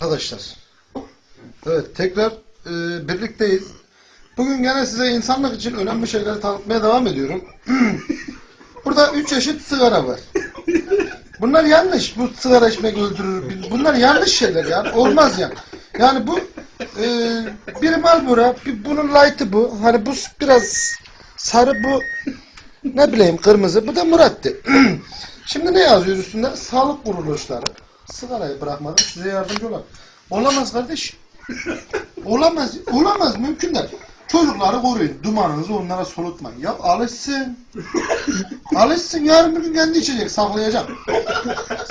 Arkadaşlar. Evet tekrar e, birlikteyiz. Bugün gene size insanlık için önemli şeyleri tanıtmaya devam ediyorum. Burada üç çeşit sigara var. Bunlar yanlış. Bu sigara içmek öldürür. Bunlar yanlış şeyler yani. Olmaz yani. Yani bu e, biri Marlboro, bir, bunun light'ı bu. Hani bu biraz sarı bu ne bileyim kırmızı. Bu da Murat'tı. Şimdi ne yazıyor üstünde? Sağlık kuruluşları. Sigarayı bırakmadan size yardımcı olan. Olamaz kardeş. Olamaz. Olamaz. Mümkün değil. Çocukları koruyun. Dumanınızı onlara solutmayın. Ya alışsın. alışsın. Yarın bir gün kendi içecek. Saklayacak.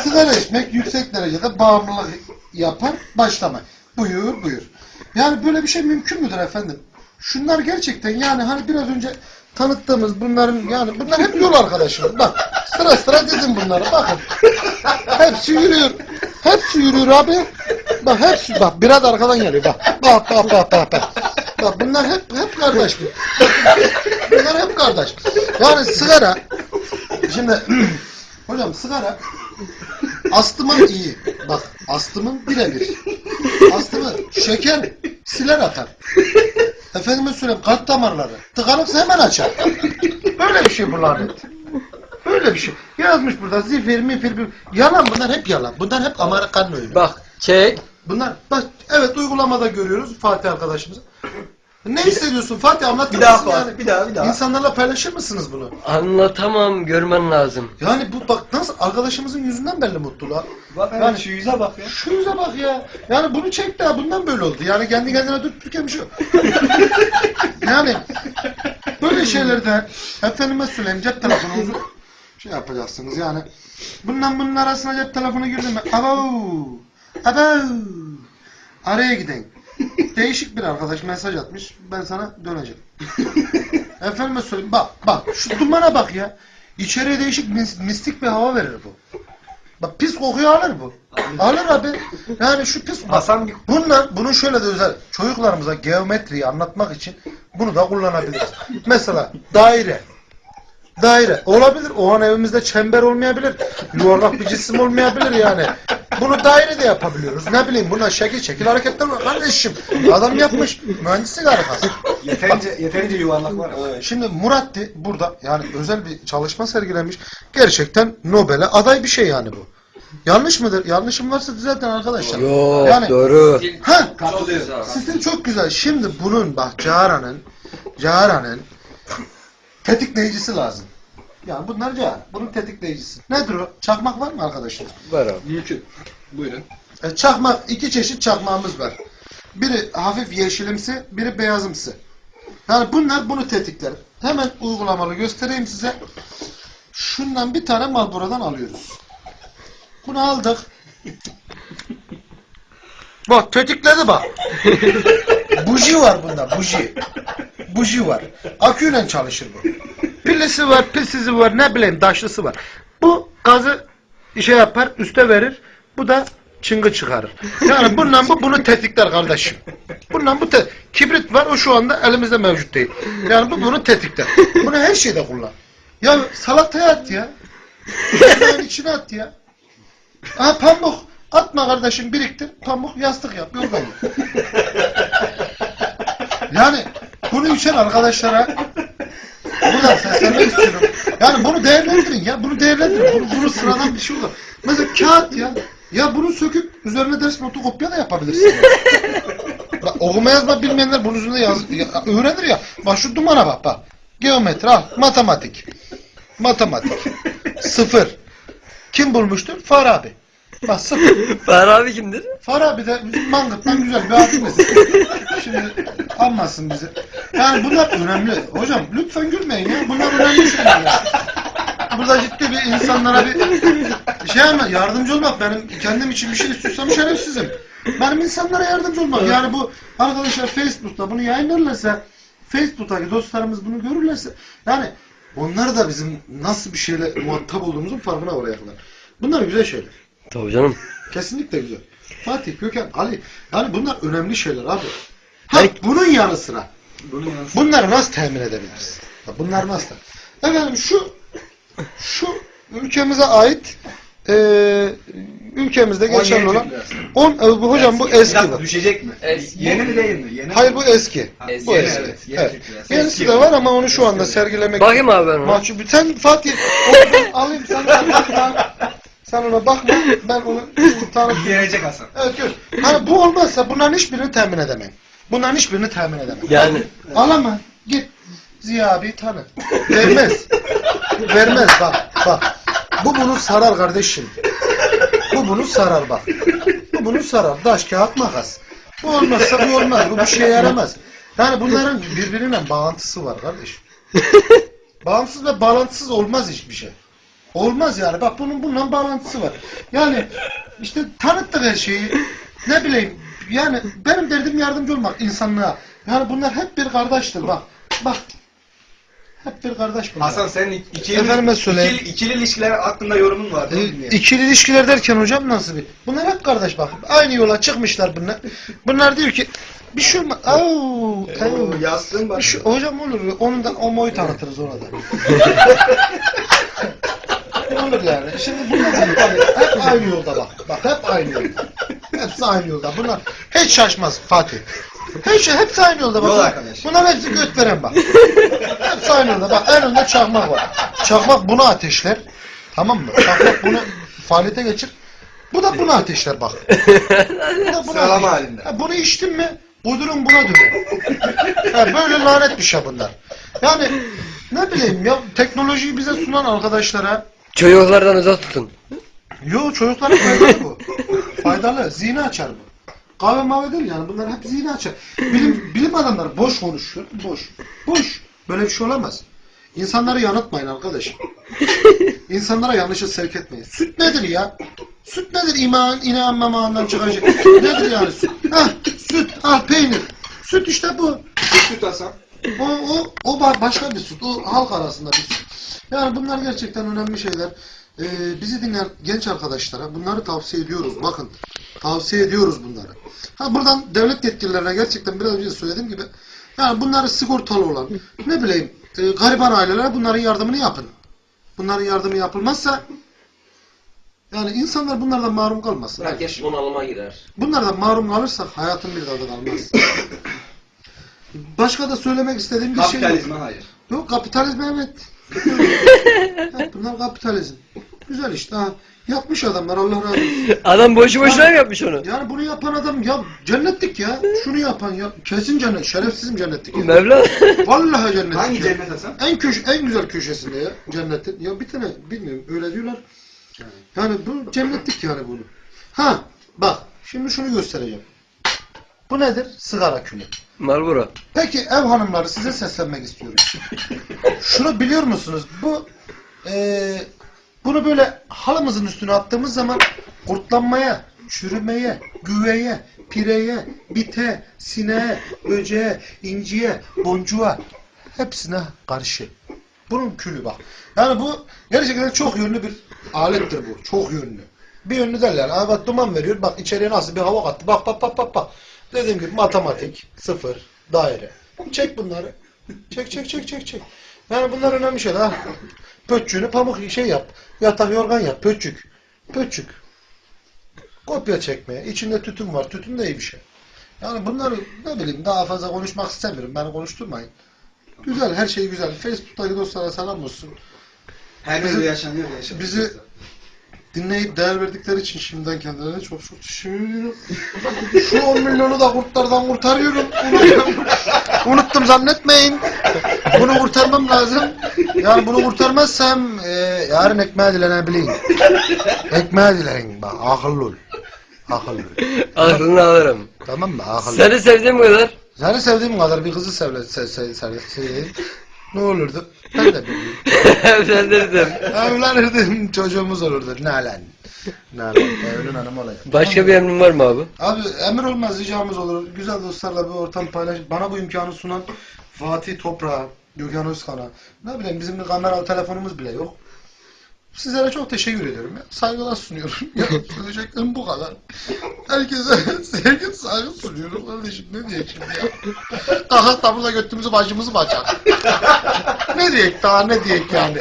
Sigara içmek yüksek derecede bağımlılık yapar. Başlamayın. Buyur buyur. Yani böyle bir şey mümkün müdür efendim? Şunlar gerçekten yani hani biraz önce tanıttığımız bunların yani bunlar hep yol arkadaşımız. Bak sıra sıra dedim bunları bakın. Hepsi yürüyor. Hepsi yürüyor abi. Bak hepsi bak biraz arkadan geliyor bak. Bak bak bak bak bak. Bak bunlar hep hep kardeş. Bunlar hep kardeş. Yani sigara şimdi hocam sigara astımın iyi. Bak astımın birebir. Astımı şeker siler atar. Efendime söyleyeyim kalp damarları. Tıkanıksa hemen açar. Böyle bir şey bu lanet. Böyle bir şey. Yazmış burada zifir mifir bir... Yalan bunlar hep yalan. Bunlar hep Amerikan oyunu. Bak çek. Bunlar bak evet uygulamada görüyoruz Fatih arkadaşımızı. Ne hissediyorsun Fatih anlatır Bir daha mısın Fatih, bir daha, bir daha. İnsanlarla paylaşır mısınız bunu? Anlatamam görmen lazım. Yani bu bak nasıl arkadaşımızın yüzünden belli mutluluğa. Bak Yani- yani şu yüze bak ya. Şu yüze bak ya. Yani bunu çek de bundan böyle oldu. Yani kendi kendine dururken bir şey yok. yani böyle şeylerde efendime söyleyeyim cep telefonunuzu şey yapacaksınız yani. Bundan bunun arasına cep telefonu girdi mi? Abo! Abo! Araya giden. Değişik bir arkadaş mesaj atmış. Ben sana döneceğim. Efendime söyleyeyim bak bak şu dumana bak ya. İçeriye değişik mis- mistik bir hava verir bu. Bak pis kokuyu alır bu. Alır abi. Yani şu pis bak, Hasan Bunlar, bunun şöyle de özel, çocuklarımıza geometriyi anlatmak için bunu da kullanabiliriz. Mesela daire. Daire. Olabilir. O an evimizde çember olmayabilir. Yuvarlak bir cisim olmayabilir yani. Bunu daire de yapabiliyoruz. Ne bileyim buna şekil şekil hareketler var. Kardeşim adam yapmış. Mühendislik harikası. yeterince yeterince yuvarlak var. Şimdi Muratti burada yani özel bir çalışma sergilemiş. Gerçekten Nobel'e aday bir şey yani bu. Yanlış mıdır? Yanlışım varsa düzeltin arkadaşlar. Yok Yani- doğru. Ha. Sistem çok güzel. Şimdi bunun bak Cahara'nın Cahara'nın tetikleyicisi lazım. Yani bunlar Cahara. Bunun tetikleyicisi. Nedir o? Çakmak var mı arkadaşlar? Var abi. Mümkün. Buyurun. E, çakmak, iki çeşit çakmağımız var. Biri hafif yeşilimsi, biri beyazımsı. Yani bunlar bunu tetikler. Hemen uygulamalı göstereyim size. Şundan bir tane Marlboro'dan alıyoruz. Bunu aldık. Bak tetikledi bak. buji var bunda, buji. Buji var. Aküyle çalışır bu. Pillisi var, pilsizi var, ne bileyim daşlısı var. Bu gazı işe yapar, üste verir. Bu da çıngı çıkarır. Yani bundan bu bunu tetikler kardeşim. Bundan bu te kibrit var o şu anda elimizde mevcut değil. Yani bu bunu tetikler. Bunu her şeyde kullan. Ya salataya at ya. Yemeğin içine at ya. Aha pamuk. Atma kardeşim biriktir. Pamuk yastık yap. Yorgan yap. Yani bunu içen arkadaşlara buradan seslenmek istiyorum. Yani bunu değerlendirin ya. Bunu değerlendirin. Bunu, bunu sıradan bir şey olur. Mesela kağıt ya. Ya bunu söküp üzerine ders notu kopya da yapabilirsiniz. Bak, okuma yazma bilmeyenler bunun üzerinde yaz, ya, öğrenir ya. Bak şu dumana bak bak. Geometri al. Matematik. Matematik. Sıfır. Kim bulmuştur? Farabi. Bak sıfır. Fahri abi kimdir? Farabi de bizim Mangırt'tan güzel bir abimiz. Şimdi anmasın bizi. Yani bunlar önemli. Hocam lütfen gülmeyin ya. Bunlar önemli şeyler. ya. Burada ciddi bir insanlara bir şey ama yardımcı olmak benim kendim için bir şey istiyorsam şerefsizim. Benim insanlara yardımcı olmak. Yani bu arkadaşlar Facebook'ta bunu yayınlarlarsa Facebook'taki dostlarımız bunu görürlerse yani onlar da bizim nasıl bir şeyle muhatap olduğumuzun farkına varacaklar. Bunlar güzel şeyler. Tabii canım. Kesinlikle güzel. Fatih, Gökhan, Ali. Yani bunlar önemli şeyler abi. Ha, Peki. bunun yanı sıra. Bunun yanı Bunları nasıl temin edebiliriz? Ya Bunlar nasıl? Efendim şu şu ülkemize ait e, ülkemizde geçerli 17 olan Türk lirası. 10 e, bu hocam bu Bir eski dakika, düşecek mi? Eski. Yeni mi değil mi? Yeni Hayır mi? bu eski. Ha, Eski, Bu yeni, eski. evet. Yeni Evet. Yenisi Eski. de var ama onu şu anda sergilemek Bakayım abi ben ona. mahcup. Sen Fatih onu alayım bakma. Sen ona bakma. Ben onu tanıtayım. Gelecek Hasan. Evet gör. Hani bu olmazsa bunların hiçbirini temin edemem. Bunların hiçbirini temin edemem. Yani Alama git Ziya abi tanı. Vermez. Vermez bak bak. Bu bunu sarar kardeşim. Bu bunu sarar bak. Bu bunu sarar. Taş kağıt makas. Bu olmazsa bu olmaz. Bu bir şeye yaramaz. Yani bunların birbirine bağlantısı var kardeşim. Bağımsız ve bağlantısız olmaz hiçbir şey. Olmaz yani. Bak bunun bununla bağlantısı var. Yani işte tanıttık her şeyi. Ne bileyim yani benim derdim yardımcı olmak insanlığa. Yani bunlar hep bir kardeştir bak. Bak. Hep bir kardeş bunlar. Hasan senin ikili, Efendime söyleyeyim. ikili, ikili ilişkiler hakkında yorumun var. E, değil mi? ikili ilişkiler derken hocam nasıl bir? Bunlar hep kardeş bak. Aynı yola çıkmışlar bunlar. Bunlar diyor ki bir şey olmaz. Au, au. Oo, yastığın bak. Bir şey- hocam olur. Onun da omoyu tanıtırız ona da. olur yani. Şimdi bunlar hep, hep aynı yolda bak. Bak hep aynı yolda. Hepsi aynı yolda. Bunlar hiç şaşmaz Fatih. Hiç, hepsi aynı yolda bak. Yol arkadaş. Bunlar hepsi göt veren bak. hepsi aynı yolda. Bak en önde çakmak var. Çakmak bunu ateşler. Tamam mı? Çakmak bunu faaliyete geçir. Bu da bunu ateşler bak. Bu da bunu Sıralama ateşler. halinde. Ha, bunu içtin mi uydurum buna dönüyor. Ha, böyle lanet bir şey bunlar. Yani ne bileyim ya teknolojiyi bize sunan arkadaşlara çocuklardan uzak tutun. yo çocuklara faydalı bu. Faydalı. Zihni açar bu. Kahve mavi değil yani bunlar hep zihni açar. Bilim, bilim adamları boş konuşuyor. Boş. Boş. Böyle bir şey olamaz. İnsanları yanıltmayın arkadaş. İnsanlara yanlışı sevk etmeyin. Süt nedir ya? Süt nedir iman, inan memağından çıkacak? nedir yani süt? Heh, süt, al peynir. Süt işte bu. Süt Hasan. O, o, o ba- başka bir süt. O halk arasında bir süt. Yani bunlar gerçekten önemli şeyler. Ee, bizi dinleyen genç arkadaşlara bunları tavsiye ediyoruz. Bakın tavsiye ediyoruz bunları. Ha buradan devlet yetkililerine gerçekten biraz önce söylediğim gibi yani bunları sigortalı olan ne bileyim e, gariban ailelere bunların yardımını yapın. Bunların yardımı yapılmazsa yani insanlar bunlardan mahrum kalmasın. Herkes bunalıma girer. Bunlardan mahrum kalırsak hayatın bir tadı kalmaz. Başka da söylemek istediğim bir şey yok. Kapitalizme hayır. Yok kapitalizm evet. Evet bunlar kapitalizm. Güzel işte ha. Yapmış adamlar Allah razı olsun. Adam boşu boşuna mı yapmış onu? Yani bunu yapan adam ya cennetlik ya. Şunu yapan ya. Kesin cennet. Şerefsizim cennetlik. Ya. Mevla. Vallahi cennetlik. Hangi ya. cennet Hasan? En köş en güzel köşesinde ya cennetin. Ya bir tane bilmiyorum öyle diyorlar. Yani bu cennetlik yani bunu. Ha bak şimdi şunu göstereceğim. Bu nedir? Sigara külü. Marlboro. Peki ev hanımları size seslenmek istiyorum. Şunu biliyor musunuz? Bu eee, bunu böyle halımızın üstüne attığımız zaman kurtlanmaya, çürümeye, güveye, pireye, bite, sineğe, böceğe, inciye, boncuğa hepsine karşı. Bunun külü bak. Yani bu gerçekten çok yönlü bir alettir bu. Çok yönlü. Bir yönlü derler. Aa bak duman veriyor. Bak içeriye nasıl bir hava kattı. Bak bak bak bak bak. Dediğim gibi matematik, sıfır, daire. Çek bunları. Çek çek çek çek çek. Yani bunlar önemli şeyler. Ha. Pötçüğünü pamuk şey yap. Yatak yorgan yap. Pötçük. Pötçük. Kopya çekmeye. İçinde tütün var. Tütün de iyi bir şey. Yani bunları ne bileyim daha fazla konuşmak istemiyorum. Beni konuşturmayın. Güzel. Her şey güzel. Facebook'taki dostlara selam olsun. Her Bizi- yaşanıyor. bizi dinleyip değer verdikleri için şimdiden kendilerine çok çok teşekkür ediyorum. Şu 10 milyonu da kurtlardan kurtarıyorum. Unuttum, Unuttum zannetmeyin. Bunu kurtarmam lazım. Yani bunu kurtarmazsam e, yarın ekmeğe dilenebileyim. Ekmeğe dileyin. Bak akıllı ol. Akıllı ol. Aklını alırım. Tamam mı? Akıllı ol. Seni sevdiğim kadar. Seni sevdiğim kadar bir kızı sevle, se, se, se, se- ne olurdu? Ben de bilmiyorum. Evlendirdim. Evlenirdim çocuğumuz olurdu. Nalan. Nalan. Evlin hanım olayım. Başka bir emrin var mı abi? Abi emir olmaz ricamız olur. Güzel dostlarla bir ortam paylaş. Bana bu imkanı sunan Fatih Toprağa, Gökhan Özkan'a. Ne bileyim bizim bir kameralı telefonumuz bile yok. Sizlere çok teşekkür ediyorum. Ya. Saygılar sunuyorum. ya, söyleyeceklerim bu kadar. Herkese sevgi saygı sunuyorum. Kardeşim ne diyeyim şimdi ya? Kalkak da burada götümüzü başımızı bacak. ne diyek daha ne diyek yani?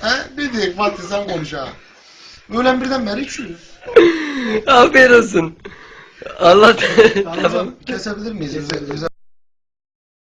He? Ne diyek Fatih sen konuş ha. Öğlen birden beri içiyoruz. Afiyet olsun. Allah Hocam kesebilir miyiz? Güzel.